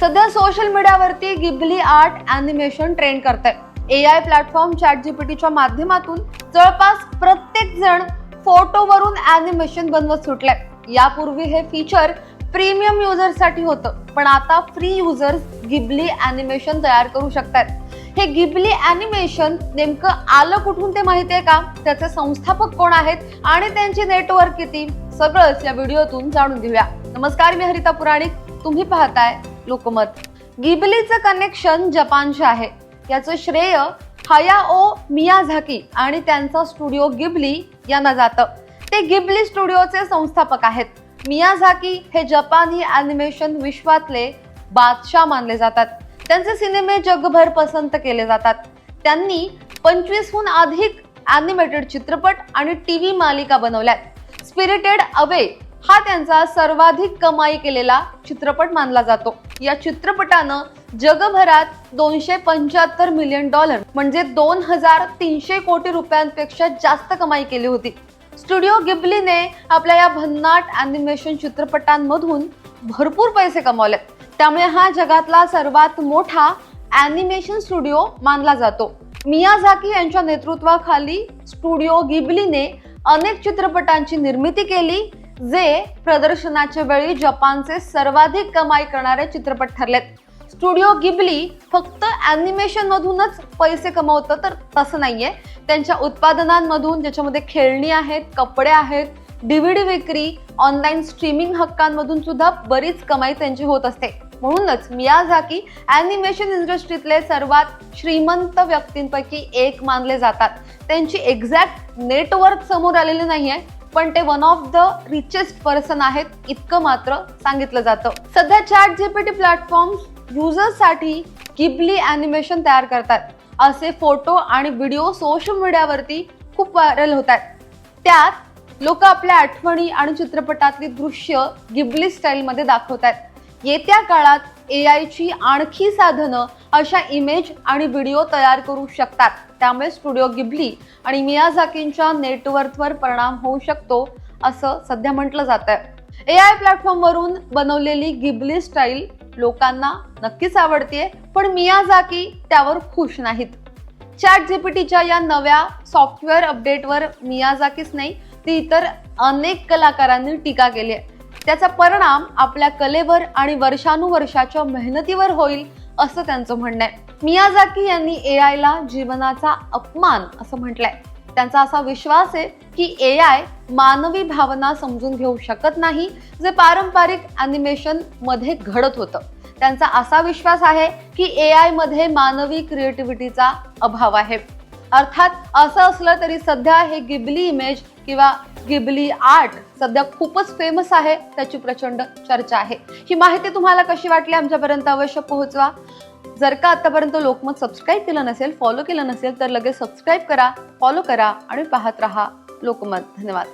सध्या सोशल मीडियावरती Ghibli art animation trend करत आहे ए आय प्लॅटफॉर्म चॅट जीपीटीच्या माध्यमातून जवळपास प्रत्येक जण फोटोवरून अॅनिमेशन बनवत सुटलंय. यापूर्वी हे फीचर प्रीमियम युजर्ससाठी होतं पण आता फ्री युजर्स गिबली अॅनिमेशन तयार करू शकतात हे गिबली अॅनिमेशन नेमकं आलं कुठून ते माहिती आहे का? त्याचे संस्थापक कोण आहेत? आणि त्यांची नेटवर्क किती? सगळंच या व्हिडिओतून जाणून घेऊया. नमस्कार मी हरिता पुराणिक. तुम्ही पाहताय लोकमत. गिबलीचं कनेक्शन जपानचे आहे. याचं श्रेय हयाओ मियाझाकी आणि त्यांचा स्टुडिओ गिबली यांना जातं. ते गिबली स्टुडिओचे संस्थापक आहेत. मियाझाकी हे जपानी अॅनिमेशन विश्वातले बादशाह मानले जातात. त्यांचे सिनेमे जगभर पसंत केले जातात. त्यांनी पंचवीसहून अधिक अॅनिमेटेड चित्रपट आणि टी व्ही मालिका बनवल्यात. स्पिरिटेड अवे हा त्यांचा सर्वाधिक कमाई केलेला चित्रपट मानला जातो. या चित्रपटानं जगभरात दोनशे पंच्याहत्तर मिलियन डॉलर म्हणजे दोन हजार तीनशे कोटी रुपयांपेक्षा जास्त कमाई केली होती. स्टुडिओ गिबलीने आपल्या या भन्नाट अॅनिमेशन चित्रपटांमधून भरपूर पैसे कमावले. त्यामुळे हा जगातला सर्वात मोठा अॅनिमेशन स्टुडिओ मानला जातो. मियाझाकी यांच्या नेतृत्वाखाली स्टुडिओ गिबलीने अनेक चित्रपटांची निर्मिती केली जे प्रदर्शनाच्या वेळी जपानचे सर्वाधिक कमाई करणारे चित्रपट ठरलेत. स्टुडिओ गिबली फक्त अॅनिमेशन मधूनच पैसे कमवतं तर तसं नाहीये. त्यांच्या उत्पादनांमधून ज्याच्यामध्ये खेळणी आहेत कपडे आहेत डीव्हीडी विक्री ऑनलाईन स्ट्रीमिंग हक्कांमधून सुद्धा बरीच कमाई त्यांची होत असते. म्हणूनच मियाझाकी अॅनिमेशन इंडस्ट्रीतले सर्वात श्रीमंत व्यक्तींपैकी एक मानले जातात. त्यांची एक्झॅक्ट नेटवर्क समोर आलेली नाही आहे पण ते one of the richest person आहेत इतकं मात्र सांगितलं जातं. सध्या चॅट जीपीटी प्लॅटफॉर्म युजर्ससाठी गिबली अॅनिमेशन तयार करतात. असे फोटो आणि व्हिडिओ सोशल मीडियावरती खूप व्हायरल होत आहेत. त्यात लोक आपल्या आठवणी आणि चित्रपटातली दृश्य गिबली स्टाईलमध्ये दाखवत आहेत. येत्या काळात ए आयची आणखी साधनं अशा इमेज आणि व्हिडिओ तयार करू शकतात. त्यामुळे स्टुडिओ गिबली आणि मियाझाकींच्या नेटवर्थवर परिणाम होऊ शकतो असं सध्या म्हटलं जात आहे ए आय प्लॅटफॉर्मवरून बनवलेली गिबली स्टाईल लोकांना नक्कीच आवडतीये पण मियाझाकी त्यावर खुश नाहीत. चॅट जीपीटीच्या या नव्या सॉफ्टवेअर अपडेटवर मियाझाकीच नाही ती इतर अनेक कलाकारांनी टीका केली आहे त्याचा परिणाम आपल्या कलेवर आणि वर्षानुवर्षाच्या मेहनतीवर होईल असं त्यांचं म्हणणं आहे. मियाझाकी यांनी ए आयला जीवनाचा अपमान असं म्हटलंय. त्यांचा असा विश्वास आहे की ए आय मानवी भावना समजून घेऊ शकत नाही जे पारंपरिक अॅनिमेशनमध्ये घडत होतं. त्यांचा असा विश्वास आहे की ए आयमध्ये मानवी क्रिएटिव्हिटीचा अभाव आहे. अर्थात असं असलं तरी सध्या हे गिबली इमेज किंवा गिबली आर्ट सध्या खूपच फेमस आहे त्याची प्रचंड चर्चा आहे. ही माहिती तुम्हाला कशी वाटली आमच्यापर्यंत अवश्य पोहोचवा. जर का आतापर्यंत लोकमत सबस्क्राईब केलं नसेल फॉलो केलं नसेल तर लगेच सबस्क्राईब करा फॉलो करा आणि पाहत राहा लोकमत. धन्यवाद.